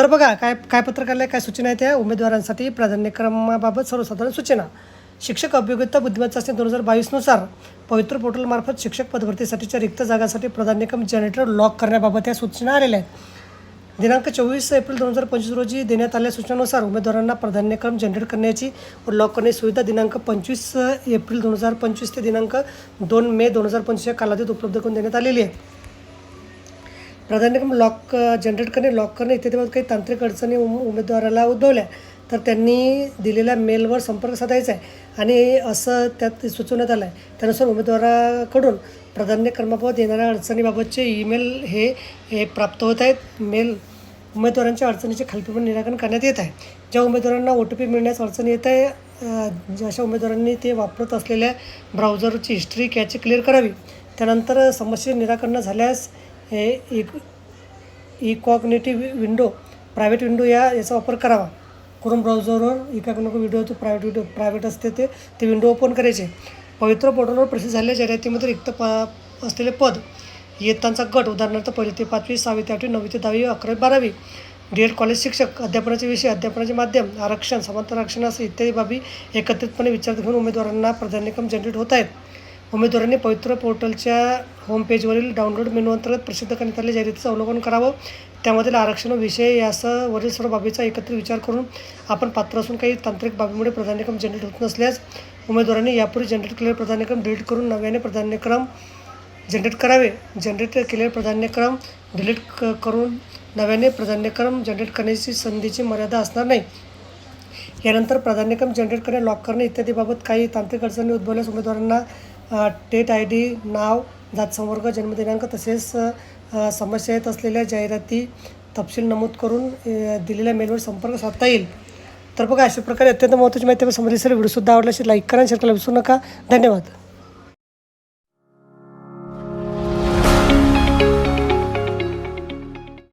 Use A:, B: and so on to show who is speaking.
A: तर बघा काय काय पत्रकाराला काय सूचना आहेत त्या उमेदवारांसाठी? प्राधान्यक्रमाबाबत सर्वसाधारण सूचना. शिक्षक अभियोग्यता बुद्धिमत्ता चाचणी दोन हजार बावीसनुसार पवित्र पोर्टलमार्फत शिक्षक पदभरतीसाठीच्या रिक्त जागासाठी प्राधान्यक्रम जनरेटर लॉक करण्याबाबत या सूचना आलेल्या आहेत. दिनांक चोवीस एप्रिल दोन हजार पंचवीस रोजी देण्यात आलेल्या सूचनानुसार उमेदवारांना प्राधान्यक्रम जनरेट करण्याची व लॉक करण्याची सुविधा दिनांक पंचवीस एप्रिल दोन हजार पंचवीस ते दिनांक दोन मे दोन हजार पंचवीस या कालावधीत उपलब्ध करून देण्यात आलेली आहे. प्राधान्यक्रम लॉक जनरेट करणे लॉक करणे इत्यादीबाबत काही तांत्रिक अडचणी उम उमेदवाराला उद्भवल्या. तर त्यांनी दिलेल्या मेलवर संपर्क साधायचा आहे. आणि असं त्यात सुचवण्यात आलं आहे त्यानुसार उमेदवाराकडून प्राधान्यक्रमाबाबत येणाऱ्या अडचणीबाबतचे ईमेल हे हे प्राप्त होत आहेत. मेल उमेदवारांच्या अडचणीचे खालपीपण निराकरण करण्यात येत आहे. ज्या उमेदवारांना ओ टी पी मिळण्यास अडचण येत आहे अशा उमेदवारांनी ते वापरत असलेल्या ब्राउझरची हिस्ट्री कॅची क्लिअर करावी. त्यानंतर समस्या निराकरण झाल्यास हे एक इकॉग्नेटिव्ह विंडो प्रायव्हेट विंडो या याचा वापर करावा. क्रोम ब्राउझरवर इकॉग्नेटिव्ह विंडो तो प्रायव्हेट विंडो प्रायव्हेट असते ते ते विंडो ओपन करायचे. पवित्र पोर्टलवर प्रसिद्ध झालेल्या जाहिरातीमध्ये रिक्त प असलेले पद इयत्तांचा गट उदाहरणार्थ पहिली ते पाचवी सहावी ते आठवी नववी ते दहावी अकरावी बारावी डी एड कॉलेज शिक्षक अध्यापनाचे विषय अध्यापनाचे माध्यम आरक्षण समांतर आरक्षण असं इत्यादी बाबी एकत्रितपणे विचारात घेऊन उमेदवारांना प्राधान्यक्रम जनरेट होत आहेत. उमेदवारांनी पवित्र पोर्टलच्या होमपेजवरील डाउनलोड मेनू अंतर्गत प्रसिद्ध करण्यात आलेल्या जाहिरातीचं अवलोकन करावं. त्यामधील आरक्षण विषय यासह वरील सर्व बाबीचा एकत्रित विचार करून आपण पात्र असून काही तांत्रिक बाबीमुळे प्राधान्यक्रम जनरेट होत नसल्यास उमेदवारांनी यापूर्वी जनरेट केलेले प्राधान्यक्रम डिलीट करून नव्याने प्राधान्यक्रम जनरेट करावे. जनरेट केलेले प्राधान्यक्रम डिलीट क करून नव्याने प्राधान्यक्रम जनरेट करण्याची संधीची मर्यादा असणार नाही. यानंतर प्राधान्यक्रम जनरेट करणे लॉक करणे इत्यादीबाबत काही तांत्रिक अडचणी उद्भवल्यास उमेदवारांना टेट आय डी नाव जात संवर्ग जन्मदिनांक तसेच समस्या येत असलेल्या जाहिराती तपशील नमूद करून दिलेल्या मेलवर संपर्क साधता येईल. तर बघा अशा प्रकारे अत्यंत महत्त्वाची माहिती समजली सर व्हिडिओसुद्धा आवडला असेल लाईक करा शेअर करायला विसरू नका. धन्यवाद.